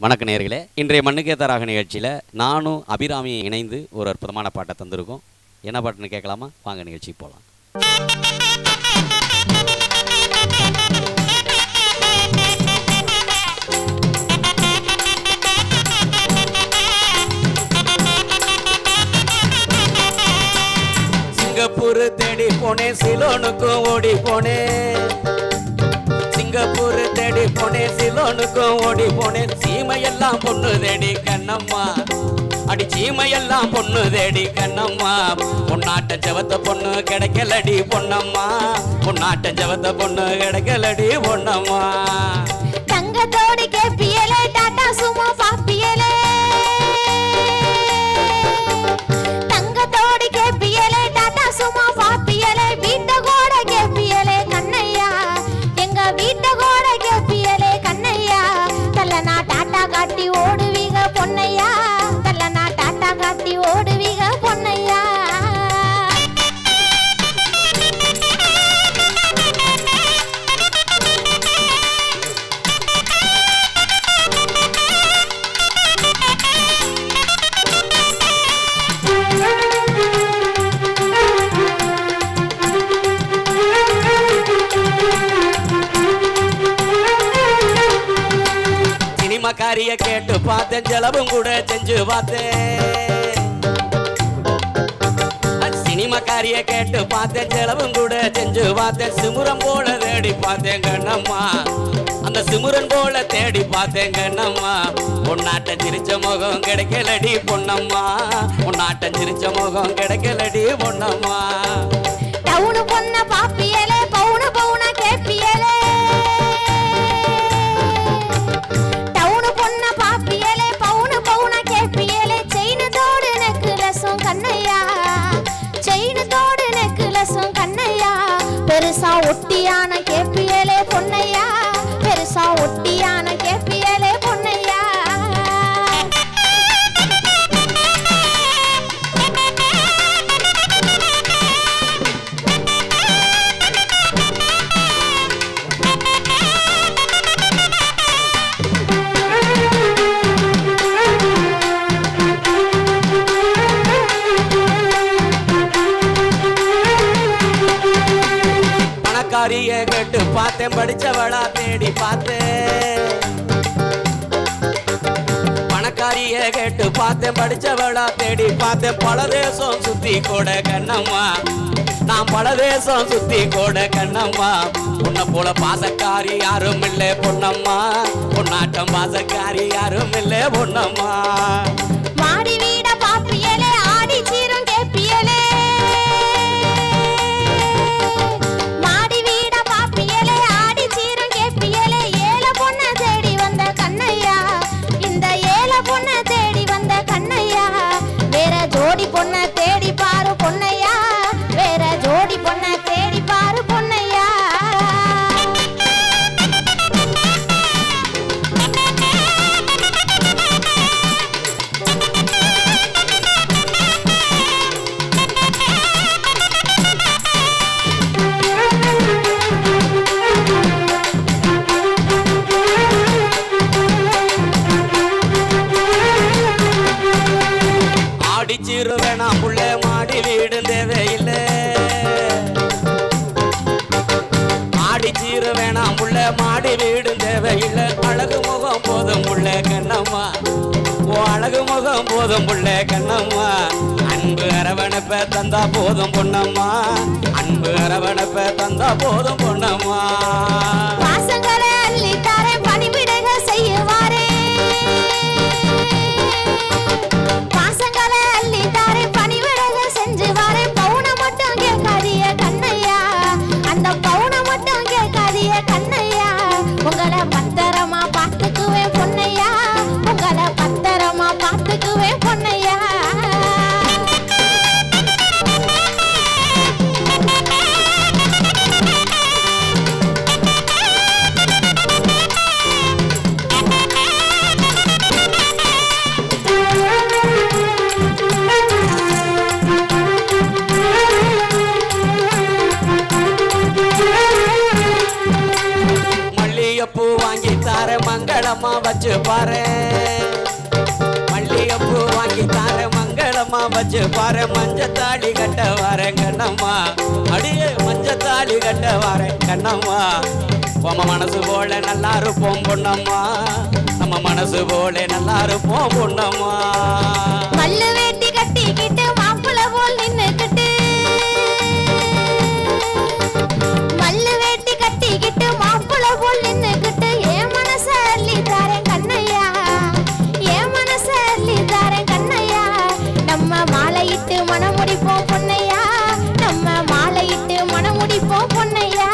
வணக்க நேர்களே இன்றைய மண்ணுக்கேத்தராக நிகழ்ச்சியில் நானும் அபிராமியும் இணைந்து ஒரு அற்புதமான பாட்டை தந்திருக்கோம். என்ன பாட்டுன்னு கேட்கலாமா? வாங்க நிகழ்ச்சி போகலாம் சிங்கப்பூர் தேடி போனேன் சிலோனுக்கும் ஓடி போனேன். சிங்கப்பூர் போனேன் சிலோனுக்கும் ஓடி போனேன். சீமையெல்லாம் பொண்ணு தேடி கண்ணம்மா. அடி சீமையெல்லாம் பொண்ணு தேடி கண்ணம்மா. பொன்னாட்ட ஜவத்த பொண்ணு கிடைக்கலடி பொண்ணம்மா பொன்னாட்ட ஜவத்த பொண்ணு கிடைக்கலடி பொண்ணம்மா தங்கத்தோடு கேப்பியலே டாட்டா சும்மா பாப்பியலே. காரிய கேட்டு பார்த்தேன் செலவும் கூட செஞ்சு பார்த்தேன். சினிமா காரிய கேட்டு பார்த்தேன் செலவும் கூட செஞ்சு பார்த்தேன். சிமுரம் போல தேடி பார்த்தேன் கண்ணம்மா. அந்த சிமுரன் போல தேடி பார்த்தேன் கண்ணம்மா. பொன்னாட்ட சிரிச்ச முகம் கிடைக்கலடி பொன்னம்மா. பொன்னாட்ட சிரிச்ச முகம் கிடைக்கலடி பொன்னம்மா. டவுனு பொண்ண பாப்பியலே பெருசா ஒட்டியான கேப்பியலே பொன்னையா பெருசா ஒட்டியான பணக்காரிய கேட்டு பார்த்தேன் படிச்சவளா தேடி பார்த்தேன். பணக்காரிய கேட்டு பார்த்தேன் படிச்சவளா தேடி பார்த்தேன். பல தேசம் சுத்தி கூட கண்ணம்மா நான் பல தேசம் சுத்தி கூட கண்ணம்மா. உன்னை போல பாசக்காரி யாரும் இல்லை பொன்னம்மா பொன்னாட்டம் பாசக்காரி யாரும் இல்லை பொன்னம்மா போதும் புள்ள கண்ணம்மா. அன்பு அரவணைப்ப தந்தா போதும் பொன்னம்மா. அன்பு அரவணைப்ப தந்தா போதும் பொன்னம்மா. பாசங்களை அள்ளி தரேன் பணிவிடைக செய்யுவாரே. பாசங்களை அள்ளி தரேன் பணிவிடைக செஞ்சு வரேன் பவுன மட்டும் கேட்காதிய கண்ணையா. அந்த பவுன மட்டும் கேட்காதிய கண்ணையா. வச்சு பாரு மல்லிகைப்பூ வாங்கி தார மங்களமா வச்சு பாரு. மஞ்ச தாலி கட்ட வரேன் கண்ணம்மா. அடியே மஞ்ச தாலி கட்ட வரேன் கண்ணம்மா. நம்ம மனசு போல நல்லா இருப்போம் பொண்ணம்மா நம்ம மனசு போல நல்லா இருப்போம் பொண்ணம்மா மல்லுவே மாலையிட்டு மனமுடிப்போம் பொன்னையா? நம்ம மாலையிட்டு மனமுடிப்போம் பொன்னையா?